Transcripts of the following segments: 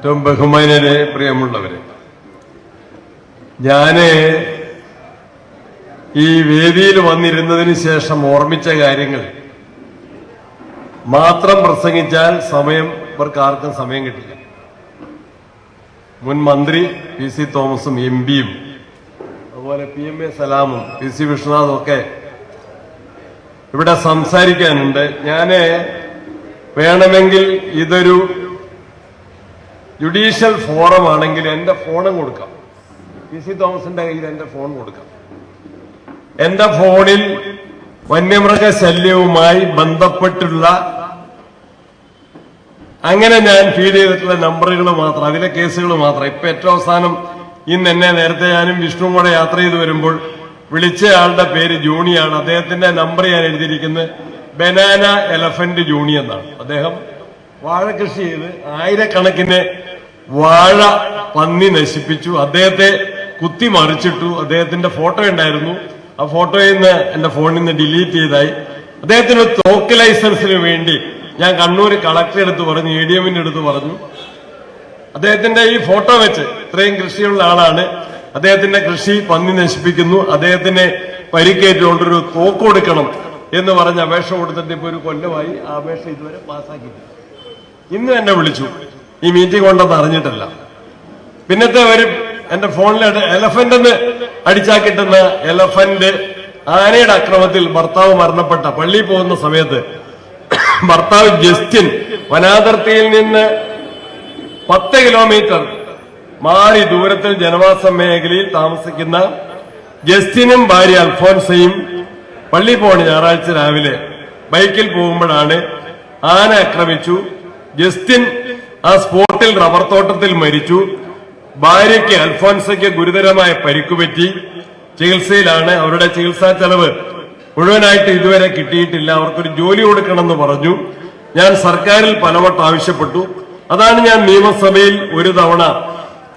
ഏറ്റവും ബഹുമാനരെ പ്രിയമുള്ളവരെ ഞാൻ ഈ വേദിയിൽ വന്നിരുന്നതിന് ശേഷം ഓർമ്മിച്ച കാര്യങ്ങൾ മാത്രം പ്രസംഗിച്ചാൽ സമയം ഇവർക്ക് ആർക്കും സമയം കിട്ടില്ല. മുൻ മന്ത്രി പി സി തോമസും എം പിയും അതുപോലെ പി എം എ സലാമും പി സി വിശ്വനാഥും ഒക്കെ ഇവിടെ സംസാരിക്കാനുണ്ട്. ഞാൻ വേണമെങ്കിൽ ഇതൊരു ജുഡീഷ്യൽ ഫോറം ആണെങ്കിൽ എന്റെ ഫോണും കൊടുക്കാം. പി സി തോമസിന്റെ കയ്യിൽ എന്റെ ഫോൺ കൊടുക്കാം. എന്റെ ഫോണിൽ വന്യമൃഗ ശല്യവുമായി ബന്ധപ്പെട്ടുള്ള അങ്ങനെ ഞാൻ ഫീഡ് ചെയ്തിട്ടുള്ള നമ്പറുകൾ മാത്രം അതിലെ കേസുകൾ മാത്രം. ഇപ്പൊ ഏറ്റവും അവസാനം ഇന്ന് എന്നെ നേരത്തെ ഞാനും വിഷ്ണുവും കൂടെ യാത്ര ചെയ്ത് വരുമ്പോൾ വിളിച്ച ആളുടെ പേര് ജൂണിയാണ്. അദ്ദേഹത്തിന്റെ നമ്പർ ഞാൻ എഴുതിയിരിക്കുന്നത് ബനാന എലഫന്റ് ജൂണി എന്നാണ്. അദ്ദേഹം വാഴ കൃഷി ചെയ്ത് ആയിരക്കണക്കിന് വാഴ പന്നി നശിപ്പിച്ചു. അദ്ദേഹത്തെ കുത്തി മറിച്ചിട്ടു. അദ്ദേഹത്തിന്റെ ഫോട്ടോ ഉണ്ടായിരുന്നു. ആ ഫോട്ടോയിൽ നിന്ന് എന്റെ ഫോണിൽ നിന്ന് ഡിലീറ്റ് ചെയ്തായി. അദ്ദേഹത്തിന് തോക്ക് ലൈസൻസിന് വേണ്ടി ഞാൻ കണ്ണൂർ കളക്ടർ എടുത്ത് പറഞ്ഞു എ ഡി എമ്മിന്റെ അടുത്ത് പറഞ്ഞു. അദ്ദേഹത്തിന്റെ ഈ ഫോട്ടോ വെച്ച് ഇത്രയും കൃഷിയുള്ള ആളാണ്. അദ്ദേഹത്തിന്റെ കൃഷി പന്നി നശിപ്പിക്കുന്നു. അദ്ദേഹത്തിന് പരിക്കേറ്റുകൊണ്ടൊരു തോക്ക് കൊടുക്കണം എന്ന് പറഞ്ഞ് അപേക്ഷ കൊടുത്തിട്ട് ഇപ്പൊ ഒരു കൊല്ലമായി ആ അപേക്ഷ ഇതുവരെ പാസ്സാക്കിയിട്ടില്ല ഇന്ന് എന്നെ വിളിച്ചു. ഈ മീറ്റിംഗ് ഉണ്ടെന്ന് അറിഞ്ഞിട്ടില്ല. പിന്നത്തെ ഒരു എന്റെ ഫോണിൽ എലഫന്റ് എന്ന് അടിച്ചാ കിട്ടുന്ന എലഫന്റ് ആനയുടെ അക്രമത്തിൽ ഭർത്താവ് മരണപ്പെട്ട പള്ളിയിൽ പോകുന്ന സമയത്ത് ഭർത്താവ് ജസ്റ്റിൻ വനാതിർത്തിയിൽ നിന്ന് പത്ത് കിലോമീറ്റർ മാറി ദൂരത്തിൽ ജനവാസ മേഖലയിൽ താമസിക്കുന്ന ജസ്റ്റിനും ഭാര്യ അൽഫോൻസയും പള്ളി പോണ ഞായറാഴ്ച രാവിലെ ബൈക്കിൽ പോകുമ്പോഴാണ് ആന ആക്രമിച്ചു. ജസ്റ്റിൻ ആ സ്പോട്ടിൽ റബ്ബർ തോട്ടത്തിൽ മരിച്ചു. ഭാര്യയ്ക്ക് അൽഫോൻസയ്ക്ക് ഗുരുതരമായ പരിക്കുപറ്റി. ചികിത്സയിലാണ് അവരുടെ ചികിത്സാ ചെലവ് മുഴുവനായിട്ട് ഇതുവരെ കിട്ടിയിട്ടില്ല. അവർക്കൊരു ജോലി കൊടുക്കണമെന്ന് പറഞ്ഞു. ഞാൻ സർക്കാരിൽ പലവട്ടം ആവശ്യപ്പെട്ടു. അതാണ് ഞാൻ നിയമസഭയിൽ ഒരു തവണ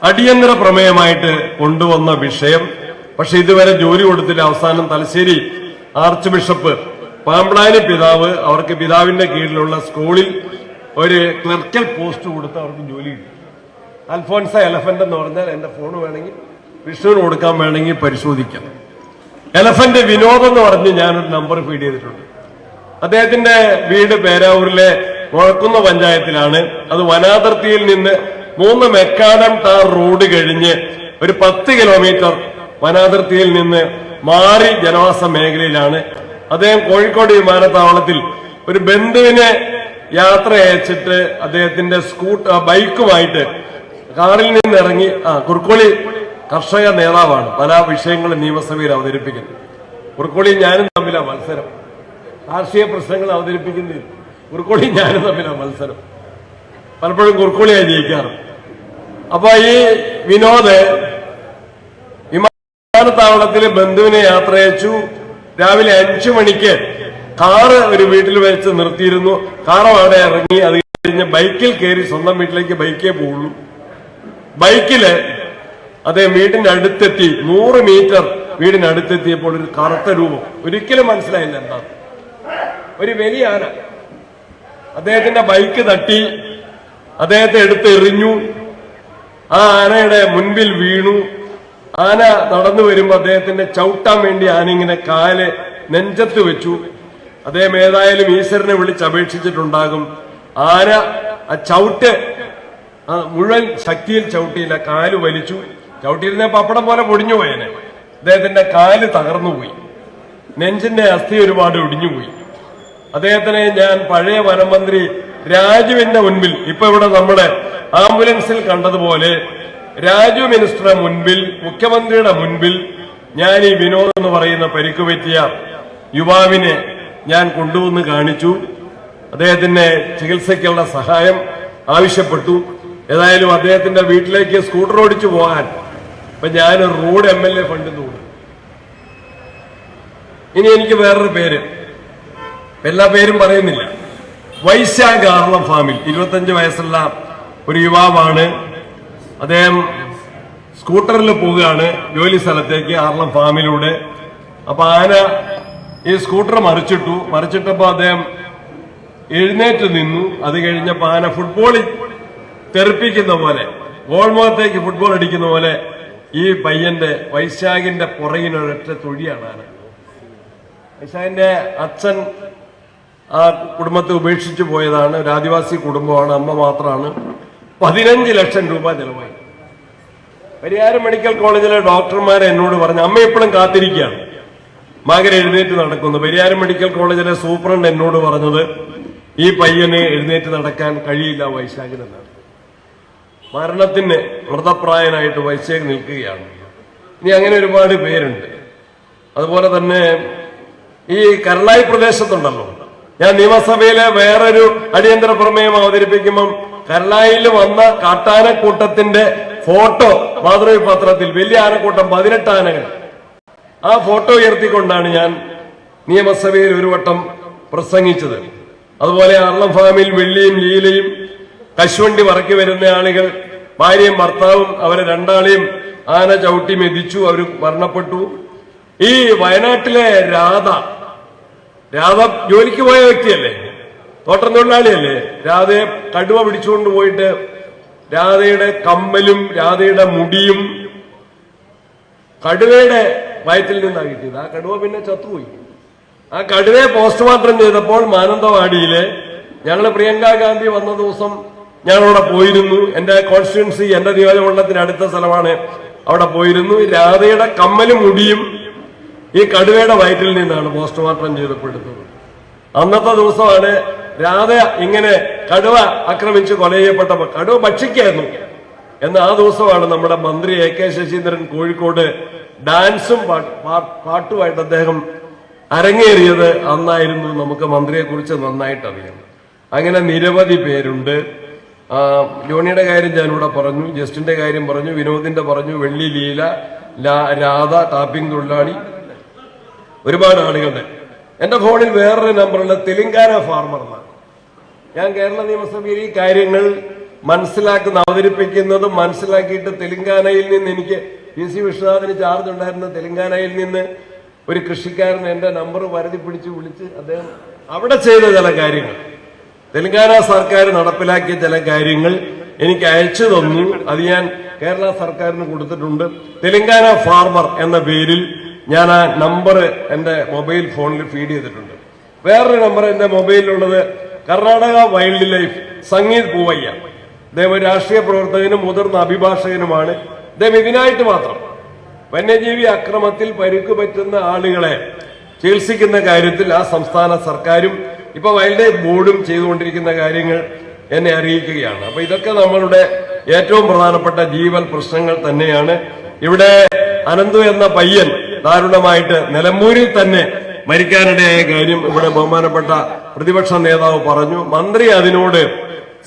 അടിയന്തര പ്രമേയമായിട്ട് കൊണ്ടുവന്ന വിഷയം. പക്ഷെ ഇതുവരെ ജോലി കൊടുത്തില്ല. അവസാനം തലശ്ശേരി ആർച്ച് ബിഷപ്പ് പാമ്പ്ളാനി പിതാവ് അവർക്ക് പിതാവിന്റെ കീഴിലുള്ള സ്കൂളിൽ ഒരു ക്ലർക്കൽ പോസ്റ്റ് കൊടുത്ത് അവർക്ക് ജോലി കിട്ടി. അൽഫോൻസ എലഫന്റ് എന്ന് പറഞ്ഞാൽ എന്റെ ഫോൺ വേണമെങ്കിൽ വിഷ്ണുവിന് കൊടുക്കാൻ വേണമെങ്കിൽ പരിശോധിക്കാം. എലഫന്റ് വിനോദ് എന്ന് പറഞ്ഞ് ഞാനൊരു നമ്പർ ഫീഡ് ചെയ്തിട്ടുണ്ട്. അദ്ദേഹത്തിന്റെ വീട് പേരാവൂരിലെ മുഴക്കുന്ന പഞ്ചായത്തിലാണ്. അത് വനാതിർത്തിയിൽ നിന്ന് മൂന്ന് മെക്കാനം ടാർ റോഡ് കഴിഞ്ഞ് ഒരു പത്ത് കിലോമീറ്റർ വനാതിർത്തിയിൽ നിന്ന് മാറി ജനവാസ മേഖലയിലാണ്. അദ്ദേഹം കോഴിക്കോട് വിമാനത്താവളത്തിൽ ഒരു ബന്ധുവിനെ യാത്ര അയച്ചിട്ട് അദ്ദേഹത്തിന്റെ സ്കൂട്ടർ ബൈക്കുമായിട്ട് കാറിൽ നിന്ന് ഇറങ്ങി ആ കുറുക്കോളി കർഷക നേതാവാണ്. പല വിഷയങ്ങളും നിയമസഭയിൽ അവതരിപ്പിക്കുന്നത് കുറുക്കോളി ഞാനും തമ്മിലാ മത്സരം. കാർഷിക പ്രശ്നങ്ങൾ അവതരിപ്പിക്കുന്നതിൽ കുറുക്കോളി ഞാനും തമ്മിലാ മത്സരം. പലപ്പോഴും കുർക്കോളിയായി ജയിക്കാറ്. അപ്പൊ ഈ വിനോദ് വിമാനത്താവളത്തിൽ ബന്ധുവിനെ യാത്ര അയച്ചു. രാവിലെ അഞ്ചു മണിക്ക് കാറ് ഒരു വീട്ടിൽ വെച്ച് നിർത്തിയിരുന്നു. കാറ് അവിടെ ഇറങ്ങി അത് കഴിഞ്ഞ് ബൈക്കിൽ കയറി സ്വന്തം വീട്ടിലേക്ക് ബൈക്കേ പോകുള്ളൂ ബൈക്കിൽ അദ്ദേഹം വീടിന്റെ അടുത്തെത്തി നൂറ് മീറ്റർ വീടിന് അടുത്തെത്തിയപ്പോൾ ഒരു കറുത്ത രൂപം. ഒരിക്കലും മനസ്സിലായില്ല എന്താ. ഒരു വലിയ ആന. അദ്ദേഹത്തിന്റെ ബൈക്ക് തട്ടി അദ്ദേഹത്തെ എടുത്ത് എറിഞ്ഞു. ആ ആനയുടെ മുൻപിൽ വീണു. ആന നടന്നു വരുമ്പോ അദ്ദേഹത്തിന്റെ ചവിട്ടാൻ വേണ്ടി ആന ഇങ്ങനെ കാൽ നെഞ്ചത്ത് വെച്ചു. അദ്ദേഹം ഏതായാലും ഈശ്വരനെ വിളിച്ച് അപേക്ഷിച്ചിട്ടുണ്ടാകും. ആന ആ ചവിട്ട് മുഴുവൻ ശക്തിയിൽ ചവിട്ടിയില്ല കാൽ വലിച്ചു. ചവിട്ടിയിരുന്ന പപ്പടം പോലെ പൊടിഞ്ഞു പോയനെ. അദ്ദേഹത്തിന്റെ കാൽ തകർന്നുപോയി നെഞ്ചിന്റെ അസ്ഥി ഒരുപാട് ഒടിഞ്ഞുപോയി അദ്ദേഹത്തിനെ ഞാൻ പഴയ വനമന്ത്രി രാജുവിന്റെ മുൻപിൽ ഇപ്പൊ ഇവിടെ നമ്മുടെ ആംബുലൻസിൽ കണ്ടതുപോലെ രാജു മിനിസ്റ്ററുടെ മുൻപിൽ മുഖ്യമന്ത്രിയുടെ മുൻപിൽ ഞാൻ ഈ വിനോദ് എന്ന് പറയുന്ന പരിക്കുപറ്റിയ യുവാവിനെ ഞാൻ കൊണ്ടുവന്ന് കാണിച്ചു. അദ്ദേഹത്തിന്റെ ചികിത്സയ്ക്കുള്ള സഹായം ആവശ്യപ്പെട്ടു. ഏതായാലും അദ്ദേഹത്തിന്റെ വീട്ടിലേക്ക് സ്കൂട്ടർ ഓടിച്ചു പോകാൻ. ഇപ്പൊ ഞാൻ റോഡ് എം എൽ എ ഫണ്ടിൽ നിന്ന് ഇനി എനിക്ക് വേറൊരു പേര്. എല്ലാ പേരും പറയുന്നില്ല. വൈശാഖ് ഫാമിൽ. ഇരുപത്തഞ്ച് വയസ്സുള്ള ഒരു യുവാവാണ്. അദ്ദേഹം സ്കൂട്ടറിൽ പോവുകയാണ്. ജോലി സ്ഥലത്തേക്ക് ആർളം ഫാമിലൂടെ. അപ്പൊ ആന ഈ സ്കൂട്ടർ മറിച്ചിട്ടു. മറിച്ചിട്ടപ്പോ അദ്ദേഹം എഴുന്നേറ്റ് നിന്നു. അത് കഴിഞ്ഞപ്പോ ആന ഫുട്ബോളിൽ തെറിപ്പിക്കുന്ന പോലെ ഗോൾമുഖത്തേക്ക് ഫുട്ബോൾ അടിക്കുന്ന പോലെ ഈ പയ്യന്റെ വൈശാഖിന്റെ പുറകിനൊരൊറ്റ തൊഴിയാണ് ആന. വൈശാഖിന്റെ അച്ഛൻ ആ കുടുംബത്തെ ഉപേക്ഷിച്ചു പോയതാണ്. ഒരു ആദിവാസി കുടുംബമാണ്. അമ്മ മാത്രമാണ് പതിനഞ്ച് ലക്ഷം രൂപ ചെലവായി. പരിയാരം മെഡിക്കൽ കോളേജിലെ ഡോക്ടർമാരെ എന്നോട് പറഞ്ഞു അമ്മ എപ്പോഴും കാത്തിരിക്കുകയാണ്. മകൻ എഴുന്നേറ്റ് നടക്കുന്നു. പെരിയാരം മെഡിക്കൽ കോളേജിലെ സൂപ്രണ്ട് എന്നോട് പറഞ്ഞത് ഈ പയ്യന് എഴുന്നേറ്റ് നടക്കാൻ കഴിയില്ല വൈശാഖിനെന്നാണ് മരണത്തിന് മൃതപ്രായനായിട്ട് വൈശാഖ് നിൽക്കുകയാണ്. ഇനി അങ്ങനെ ഒരുപാട് പേരുണ്ട്. അതുപോലെ തന്നെ ഈ കരളായി പ്രദേശത്തുണ്ടല്ലോ. ഞാൻ നിയമസഭയിലെ വേറൊരു അടിയന്തര പ്രമേയം അവതരിപ്പിക്കുമ്പം കരളായിൽ വന്ന കാട്ടാനക്കൂട്ടത്തിന്റെ ഫോട്ടോ മാതൃവി പത്രത്തിൽ വലിയ ആനക്കൂട്ടം പതിനെട്ട് ആനകൾ. ആ ഫോട്ടോ ഉയർത്തിക്കൊണ്ടാണ് ഞാൻ നിയമസഭയിൽ ഒരു വട്ടം പ്രസംഗിച്ചത്. അതുപോലെ അർളം ഫാമിൽ വെള്ളിയും ലീലയും കശുവണ്ടി വറക്കി വരുന്ന ആളുകൾ ഭാര്യയും ഭർത്താവും അവരെ രണ്ടാളെയും ആന ചവിട്ടി മെതിച്ചു അവർ മരണപ്പെട്ടു. ഈ വയനാട്ടിലെ രാധ രാധ ജോലിക്ക് പോയ വ്യക്തിയല്ലേ? തോട്ടം തൊഴിലാളിയല്ലേ? രാധയെ കടുവ പിടിച്ചുകൊണ്ട് പോയിട്ട് രാധയുടെ കമ്മലും രാധയുടെ മുടിയും കടുവയുടെ വയറ്റിൽ നിന്നാണ് കിട്ടിയത്. ആ കടുവ പിന്നെ ചത്തുപോയി. ആ കടുവയെ പോസ്റ്റ്മോർട്ടം ചെയ്തപ്പോൾ മാനന്തവാടിയിലെ ഞങ്ങൾ പ്രിയങ്ക ഗാന്ധി വന്ന ദിവസം ഞങ്ങളവിടെ പോയിരുന്നു. എന്റെ കോൺസ്റ്റിറ്റ്യൻസി എന്റെ നിയോജകമണ്ഡലത്തിന് അടുത്ത സ്ഥലമാണ് അവിടെ പോയിരുന്നു. രാധയുടെ കമ്മലും മുടിയും ഈ കടുവയുടെ വയറ്റിൽ നിന്നാണ് പോസ്റ്റ്മോർട്ടം ചെയ്തപ്പെടുത്തത് അന്നത്തെ ദിവസമാണ് രാധ ഇങ്ങനെ കടുവ ആക്രമിച്ച് കൊല ചെയ്യപ്പെട്ടപ്പോൾ കടുവ ഭക്ഷിക്കായിരുന്നു. എന്ന ആ ദിവസമാണ് നമ്മുടെ മന്ത്രി എ കെ ശശീന്ദ്രൻ കോഴിക്കോട് ഡാൻസും പാട്ടുമായിട്ട് അദ്ദേഹം അരങ്ങേറിയത് അന്നായിരുന്നു നമുക്ക് മന്ത്രിയെ കുറിച്ച് നന്നായിട്ട് അറിയാം അങ്ങനെ നിരവധി പേരുണ്ട്. ജോണിയുടെ കാര്യം ഞാനിവിടെ പറഞ്ഞു ജസ്റ്റിന്റെ കാര്യം പറഞ്ഞു വിനോദിന്റെ പറഞ്ഞു വെള്ളി ലീല രാധ ടാപ്പിംഗ് തൊഴിലാളി ഒരുപാട് ആളുകളുടെ. എന്റെ ഫോണിൽ വേറൊരു നമ്പറുണ്ട് തെലുങ്കാന ഫാർമർ എന്നാണ് ഞാൻ കേരള നിയമസഭയിൽ ഈ കാര്യങ്ങൾ മനസ്സിലാക്കുന്ന അവതരിപ്പിക്കുന്നതും മനസ്സിലാക്കിയിട്ട് തെലുങ്കാനയിൽ നിന്ന് എനിക്ക് പി സി വിശ്വനാഥിന് ചാർജ് ഉണ്ടായിരുന്ന തെലങ്കാനയിൽ നിന്ന് ഒരു കൃഷിക്കാരൻ എന്റെ നമ്പർ വരുതി പിടിച്ച് വിളിച്ച് അദ്ദേഹം അവിടെ ചെയ്ത ചില കാര്യങ്ങൾ. തെലങ്കാന സർക്കാർ നടപ്പിലാക്കിയ ചില കാര്യങ്ങൾ എനിക്ക് അയച്ചു തന്നു. അത് ഞാൻ കേരള സർക്കാരിന് കൊടുത്തിട്ടുണ്ട്. തെലങ്കാന ഫാർമർ എന്ന പേരിൽ ഞാൻ ആ നമ്പർ എന്റെ മൊബൈൽ ഫോണിൽ ഫീഡ് ചെയ്തിട്ടുണ്ട്. വേറൊരു നമ്പർ എന്റെ മൊബൈലിലുള്ളത് കർണാടക വൈൽഡ് ലൈഫ് സംഗീത് പൂവയ്യ. അദ്ദേഹം രാഷ്ട്രീയ പ്രവർത്തകനും മുതിർന്ന അഭിഭാഷകനുമാണ്. അദ്ദേഹം ഇതിനായിട്ട് മാത്രം വന്യജീവി അക്രമത്തിൽ പരുക്ക് പറ്റുന്ന ആളുകളെ ചികിത്സിക്കുന്ന കാര്യത്തിൽ ആ സംസ്ഥാന സർക്കാരും ഇപ്പൊ വൈൽഡ് ലൈഫ് ബോർഡും ചെയ്തുകൊണ്ടിരിക്കുന്ന കാര്യങ്ങൾ എന്നെ അറിയിക്കുകയാണ്. അപ്പൊ ഇതൊക്കെ നമ്മളുടെ ഏറ്റവും പ്രധാനപ്പെട്ട ജീവൽ പ്രശ്നങ്ങൾ തന്നെയാണ്. ഇവിടെ അനന്തു എന്ന പയ്യൻ ദാരുണമായിട്ട് നിലമ്പൂരിൽ തന്നെ മരിക്കാനിടയായ കാര്യം ഇവിടെ ബഹുമാനപ്പെട്ട പ്രതിപക്ഷ നേതാവ് പറഞ്ഞു. മന്ത്രി അതിനോട്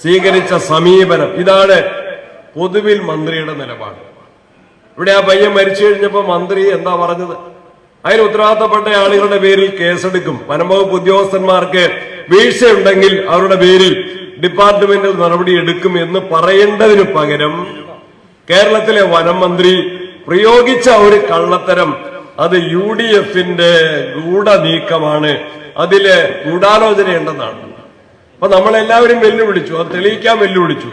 സ്വീകരിച്ച സമീപനം ഇതാണ് പൊതുവിൽ മന്ത്രിയുടെ നിലപാട്. ഇവിടെ ആ പയ്യൻ മരിച്ചു കഴിഞ്ഞപ്പോ മന്ത്രി എന്താ പറഞ്ഞത്? അതിന് ഉത്തരവാദിത്തപ്പെട്ട ആളുകളുടെ പേരിൽ കേസെടുക്കും. വനംവകുപ്പ് ഉദ്യോഗസ്ഥന്മാർക്ക് വീഴ്ചയുണ്ടെങ്കിൽ അവരുടെ പേരിൽ ഡിപ്പാർട്ട്മെന്റിൽ നടപടി എടുക്കും എന്ന് പറയേണ്ടതിനു പകരം കേരളത്തിലെ വനം മന്ത്രി പ്രയോഗിച്ച ഒരു കള്ളത്തരം. അത് യു ഡി എഫിന്റെ ഗൂഢനീക്കമാണ്. അതിൽ ഗൂഢാലോചനയുണ്ടെന്നാണ്. അപ്പൊ നമ്മളെല്ലാവരും വെല്ലുവിളിച്ചു. അത് തെളിയിക്കാൻ വെല്ലുവിളിച്ചു.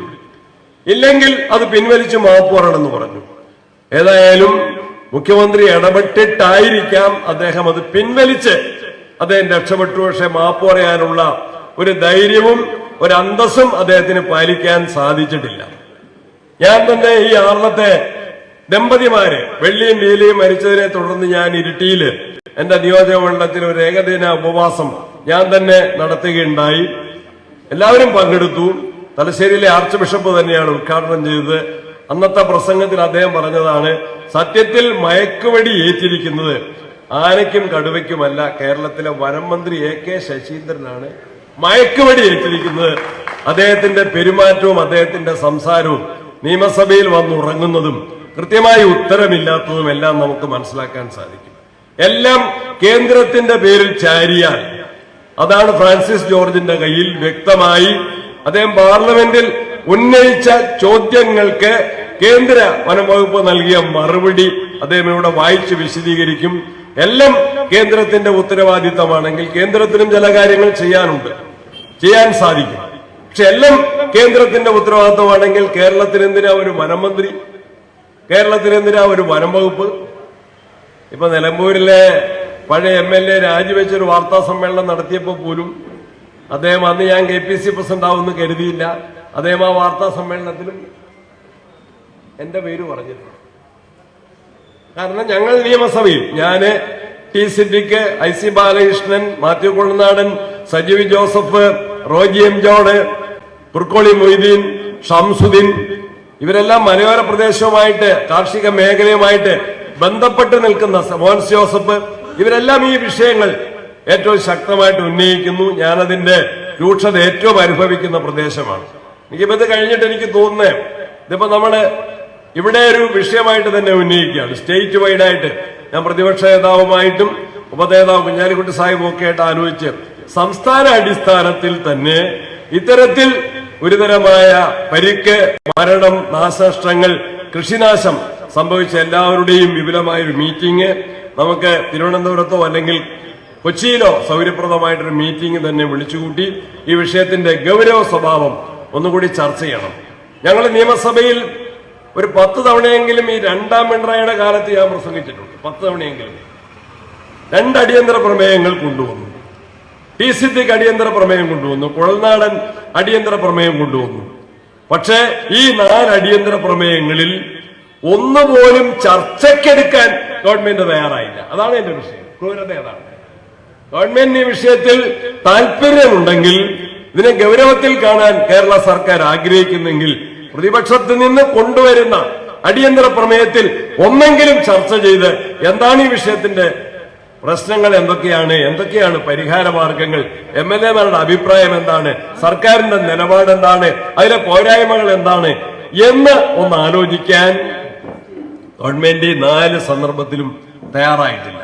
ഇല്ലെങ്കിൽ അത് പിൻവലിച്ച് മാപ്പ് പറയണമെന്ന് പറഞ്ഞു. ഏതായാലും മുഖ്യമന്ത്രി ഇടപെട്ടിട്ടായിരിക്കാം അദ്ദേഹം അത് പിൻവലിച്ച് അദ്ദേഹം രക്ഷപ്പെട്ടു. പക്ഷെ മാപ്പ് പറയാനുള്ള ഒരു ധൈര്യവും ഒരു അന്തസ്സും അദ്ദേഹത്തിന് പാലിക്കാൻ സാധിച്ചിട്ടില്ല. ഞാൻ തന്നെ ഈ ആറളത്തെ ദമ്പതിമാര് വെള്ളിയും ലീലയും മരിച്ചതിനെ തുടർന്ന് ഞാൻ ഇരുട്ടിയിൽ എന്റെ നിയോജക മണ്ഡലത്തിൽ ഒരു ഏകദിന ഉപവാസം ഞാൻ തന്നെ നടത്തുകയുണ്ടായി. എല്ലാവരും പങ്കെടുത്തു. തലശ്ശേരിയിലെ ആർച്ച് ബിഷപ്പ് തന്നെയാണ് ഉദ്ഘാടനം ചെയ്തത്. അന്നത്തെ പ്രസംഗത്തിൽ അദ്ദേഹം പറഞ്ഞതാണ് സത്യത്തിൽ മയക്കുവടി ഏറ്റിരിക്കുന്നത് ആനയ്ക്കും കടുവയ്ക്കുമല്ല കേരളത്തിലെ വനം മന്ത്രി എ കെ ശശീന്ദ്രനാണ് മയക്കുവടി ഏറ്റിരിക്കുന്നത്. അദ്ദേഹത്തിന്റെ പെരുമാറ്റവും അദ്ദേഹത്തിന്റെ സംസാരവും നിയമസഭയിൽ വന്നുറങ്ങുന്നതും കൃത്യമായി ഉത്തരമില്ലാത്തതും എല്ലാം നമുക്ക് മനസ്സിലാക്കാൻ സാധിക്കും. എല്ലാം കേന്ദ്രത്തിന്റെ പേരിൽ ചാരിയാൽ അതാണ് ഫ്രാൻസിസ് ജോർജിന്റെ കയ്യിൽ വ്യക്തമായി അദ്ദേഹം പാർലമെന്റിൽ ഉന്നയിച്ച ചോദ്യങ്ങൾക്ക് കേന്ദ്ര വനംവകുപ്പ് നൽകിയ മറുപടി അദ്ദേഹം ഇവിടെ വായിച്ച് വിശദീകരിക്കും. എല്ലാം കേന്ദ്രത്തിന്റെ ഉത്തരവാദിത്തമാണെങ്കിൽ കേന്ദ്രത്തിനും ചില കാര്യങ്ങൾ ചെയ്യാനുണ്ട്. ചെയ്യാൻ സാധിക്കും. പക്ഷെ എല്ലാം കേന്ദ്രത്തിന്റെ ഉത്തരവാദിത്തമാണെങ്കിൽ കേരളത്തിന് ഒരു വനമന്ത്രി? കേരളത്തിന് ഒരു വനം വകുപ്പ് ഇപ്പൊ നിലമ്പൂരിലെ പഴയ എം എൽ എ രാജിവെച്ചൊരു വാർത്താ സമ്മേളനം നടത്തിയപ്പോൾ പോലും അദ്ദേഹം അന്ന് ഞാൻ കെ പി സി പ്രസിഡന്റ് ആവുമെന്ന് കരുതിയില്ല. അദ്ദേഹം ആ വാർത്താ സമ്മേളനത്തിലും എന്റെ പേര് പറഞ്ഞിരുന്നു. കാരണം ഞങ്ങൾ നിയമസഭയിൽ ഞാൻ T Siddique I C Balakrishnan Mathew Kollanadan Sajeev Joseph Roji M John Purkoli Moideen Shamsuddin ഇവരെല്ലാം മലയോര പ്രദേശവുമായിട്ട് കാർഷിക മേഖലയുമായിട്ട് ബന്ധപ്പെട്ട് നിൽക്കുന്ന മോൻസ് ജോസഫ് ഇവരെല്ലാം ഈ വിഷയങ്ങൾ ഏറ്റവും ശക്തമായിട്ട് ഉന്നയിക്കുന്നു. ഞാനതിന്റെ രൂക്ഷത ഏറ്റവും അനുഭവിക്കുന്ന പ്രദേശമാണ്. എനിക്കിപ്പോ ഇത് കഴിഞ്ഞിട്ട് എനിക്ക് തോന്നുന്നേ ഇതിപ്പോ നമ്മൾ ഇവിടെ ഒരു വിഷയമായിട്ട് തന്നെ ഉന്നയിക്കുകയാണ്. സ്റ്റേറ്റ് വൈഡായിട്ട് ഞാൻ പ്രതിപക്ഷ നേതാവുമായിട്ടും ഉപനേതാവ് കുഞ്ഞാലിക്കുട്ടി സാഹിബും ഒക്കെ ആയിട്ട് ആലോചിച്ച് സംസ്ഥാന അടിസ്ഥാനത്തിൽ തന്നെ ഇത്തരത്തിൽ ഗുരുതരമായ പരിക്ക് മരണം നാശനഷ്ടങ്ങൾ കൃഷിനാശം സംഭവിച്ച എല്ലാവരുടെയും വിപുലമായ ഒരു മീറ്റിംഗ് നമുക്ക് തിരുവനന്തപുരത്തോ അല്ലെങ്കിൽ കൊച്ചിയിലോ സൗകര്യപ്രദമായിട്ടൊരു മീറ്റിംഗ് തന്നെ വിളിച്ചുകൂട്ടി ഈ വിഷയത്തിന്റെ ഗൗരവ സ്വഭാവം ഒന്നുകൂടി ചർച്ച ചെയ്യണം. ഞങ്ങൾ നിയമസഭയിൽ ഒരു പത്ത് തവണയെങ്കിലും ഈ രണ്ടാം പിണറായിയുടെ കാലത്ത് ഞാൻ പ്രസംഗിച്ചിട്ടുണ്ട്. പത്ത് തവണയെങ്കിലും. രണ്ട് അടിയന്തര പ്രമേയങ്ങൾ കൊണ്ടുവന്നു. ടി സിദ്ദിഖ് അടിയന്തര പ്രമേയം കൊണ്ടുവന്നു. കുഴൽനാടൻ അടിയന്തര പ്രമേയം കൊണ്ടുവന്നു. പക്ഷേ ഈ നാല് അടിയന്തര പ്രമേയങ്ങളിൽ ഒന്നുപോലും ചർച്ചയ്ക്കെടുക്കാൻ ഗവൺമെന്റ് തയ്യാറായില്ല. അതാണ് എന്റെ വിഷയം. ക്രൂരത അതാണ്. ഗവൺമെന്റിന് ഈ വിഷയത്തിൽ താല്പര്യമുണ്ടെങ്കിൽ ഇതിനെ ഗൗരവത്തിൽ കാണാൻ കേരള സർക്കാർ ആഗ്രഹിക്കുന്നെങ്കിൽ പ്രതിപക്ഷത്ത് നിന്ന് കൊണ്ടുവരുന്ന അടിയന്തര പ്രമേയത്തിൽ ഒന്നെങ്കിലും ചർച്ച ചെയ്ത് എന്താണ് ഈ വിഷയത്തിന്റെ പ്രശ്നങ്ങൾ എന്തൊക്കെയാണ് എന്തൊക്കെയാണ് പരിഹാര മാർഗങ്ങൾ എം എൽ എമാരുടെ അഭിപ്രായം എന്താണ് സർക്കാരിന്റെ നിലപാട് എന്താണ് അതിലെ പോരായ്മകൾ എന്താണ് എന്ന് ഒന്ന് ആലോചിക്കാൻ ഗവൺമെന്റ് നാല് സന്ദർഭത്തിലും തയ്യാറായിട്ടില്ല.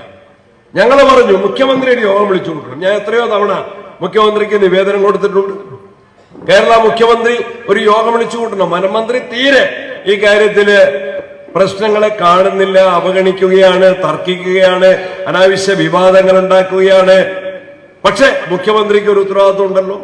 ഞങ്ങൾ പറഞ്ഞു മുഖ്യമന്ത്രിയുടെ യോഗം വിളിച്ചു ഞാൻ എത്രയോ തവണ മുഖ്യമന്ത്രിക്ക് നിവേദനം കൊടുത്തിട്ടുണ്ട്. കേരള മുഖ്യമന്ത്രി ഒരു യോഗം വിളിച്ചു കൂട്ടണം വനമന്ത്രി തീരെ ഈ കാര്യത്തിൽ പ്രശ്നങ്ങളെ കാണുന്നില്ല അവഗണിക്കുകയാണ് തർക്കിക്കുകയാണ് അനാവശ്യ വിവാദങ്ങൾ ഉണ്ടാക്കുകയാണ്. പക്ഷെ മുഖ്യമന്ത്രിക്ക് ഒരു ഉത്തരവാദിത്വം ഉണ്ടല്ലോ.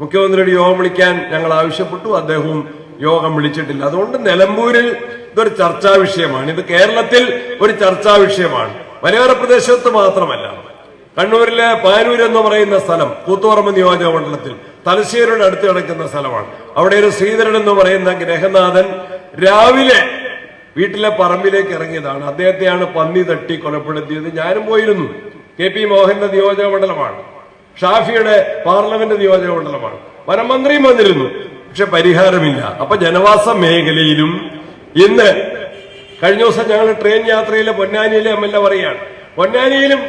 മുഖ്യമന്ത്രിയുടെ യോഗം വിളിക്കാൻ ഞങ്ങൾ ആവശ്യപ്പെട്ടു അദ്ദേഹവും യോഗം വിളിച്ചിട്ടില്ല. അതുകൊണ്ട് നിലമ്പൂരിൽ ഇതൊരു ചർച്ചാ വിഷയമാണ്. ഇത് കേരളത്തിൽ ഒരു ചർച്ചാ വിഷയമാണ്. മലയോര പ്രദേശത്ത് മാത്രമല്ല. കണ്ണൂരിലെ പാനൂർ എന്ന് പറയുന്ന സ്ഥലം കൂത്തുപറമ്പ് നിയോജക മണ്ഡലത്തിൽ തലശ്ശേരിയുടെ അടുത്ത് കിടക്കുന്ന സ്ഥലമാണ്. അവിടെ ഒരു ശ്രീധരൻ എന്ന് പറയുന്ന ഗ്രഹനാഥൻ രാവിലെ വീട്ടിലെ പറമ്പിലേക്ക് ഇറങ്ങിയതാണ്. അദ്ദേഹത്തെയാണ് പന്നി തട്ടി കൊലപ്പെടുത്തിയത്. ഞാനും പോയിരുന്നു. കെ പി മോഹന്റെ നിയോജക മണ്ഡലമാണ്. ഷാഫിയുടെ പാർലമെന്റ് നിയോജക മണ്ഡലമാണ്. വനമന്ത്രിയും വന്നിരുന്നു. പക്ഷെ പരിഹാരമില്ല. അപ്പൊ ജനവാസ മേഖലയിലും ഇന്ന് കഴിഞ്ഞ ദിവസം ഞങ്ങൾ ട്രെയിൻ യാത്രയിലെ പൊന്നാനിയിലെ എം എൽ എ പറയാണ് പൊന്നാനിയിലും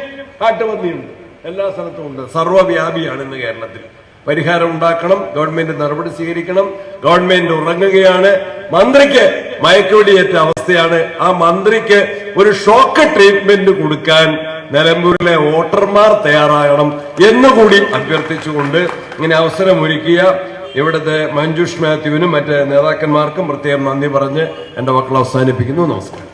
കാട്ടുപന്നിയുണ്ട് എല്ലാ സ്ഥലത്തും ഉണ്ട്. സർവവ്യാപിയാണ് ഇന്ന് കേരളത്തിൽ. പരിഹാരം ഉണ്ടാക്കണം ഗവൺമെന്റ് നടപടി സ്വീകരിക്കണം ഗവൺമെന്റ് ഉറങ്ങുകയാണ്. മന്ത്രിക്ക് മയക്കുവെടിയേറ്റ അവസ്ഥയാണ്. ആ മന്ത്രിക്ക് ഒരു ഷോക്ക് ട്രീറ്റ്മെന്റ് കൊടുക്കാൻ നിലമ്പൂരിലെ വോട്ടർമാർ തയ്യാറാകണം എന്നുകൂടി അഭ്യർത്ഥിച്ചുകൊണ്ട് ഇങ്ങനെ അവസരമൊരുക്കിയ ഇവിടുത്തെ മഞ്ജുഷ് മാത്യുവിനും മറ്റ് നേതാക്കന്മാർക്കും പ്രത്യേകം നന്ദി പറഞ്ഞ് എന്റെ മക്കൾ അവസാനിപ്പിക്കുന്നു. നമസ്കാരം.